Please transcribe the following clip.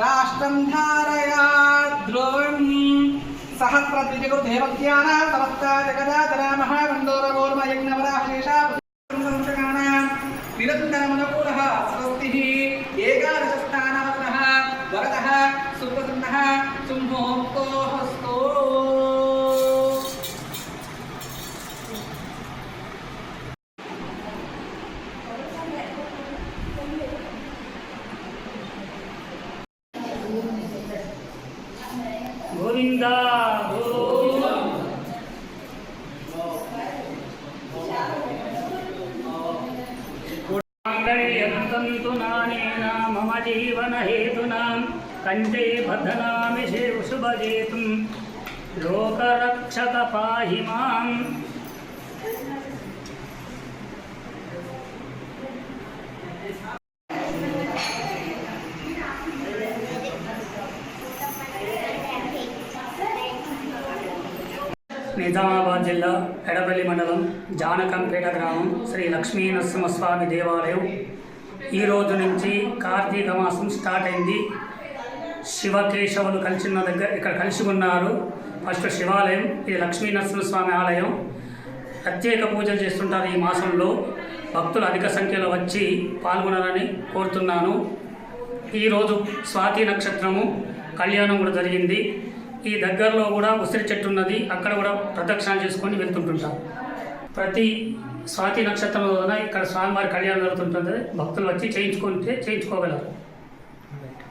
రాష్ట్రం ధారయా ధ్రువం సహస్రద్విజగురుదేవజ్ఞాన సమస్తా జగదాతరా మహాగంధోరగోర్మయజ్ఞవరాశేషా నిరంతరమనుకూలः స్వస్తిः ఏకాదశస్థానవతనः వరదः సుప్రసన్నः గోవింద మాంగళ్యంతంతు నానేన మమ జీవన హేతునాం కంఠే బద్ధనామి శివ శుభజేతుం నిజామాబాద్ జిల్లా ఎడపల్లి మండలం జానకంపేట గ్రామం శ్రీ లక్ష్మీ నరసింహస్వామి దేవాలయం. ఈ రోజు నుంచి కార్తీక మాసం స్టార్ట్ అయింది. శివకేశవులు కలిసి ఉన్న దగ్గర ఇక్కడ కలిసి ఉన్నారు. ఫస్ట్ శివాలయం ఇది లక్ష్మీ నరసింహస్వామి ఆలయం. ప్రత్యేక పూజలు చేస్తుంటారు ఈ మాసంలో. భక్తులు అధిక సంఖ్యలో వచ్చి పాల్గొనాలని కోరుతున్నాను. ఈరోజు స్వాతి నక్షత్రము కళ్యాణం కూడా జరిగింది. ఈ దగ్గరలో కూడా ఉసిరి చెట్టు ఉన్నది. అక్కడ కూడా ప్రదక్షిణ చేసుకొని వెళ్తుంటుంటాం. ప్రతి స్వాతి నక్షత్రం రోజున ఇక్కడ స్వామివారి కళ్యాణం జరుగుతుంటుంది. భక్తులు వచ్చి చేయించుకుంటే చేయించుకోగలరు.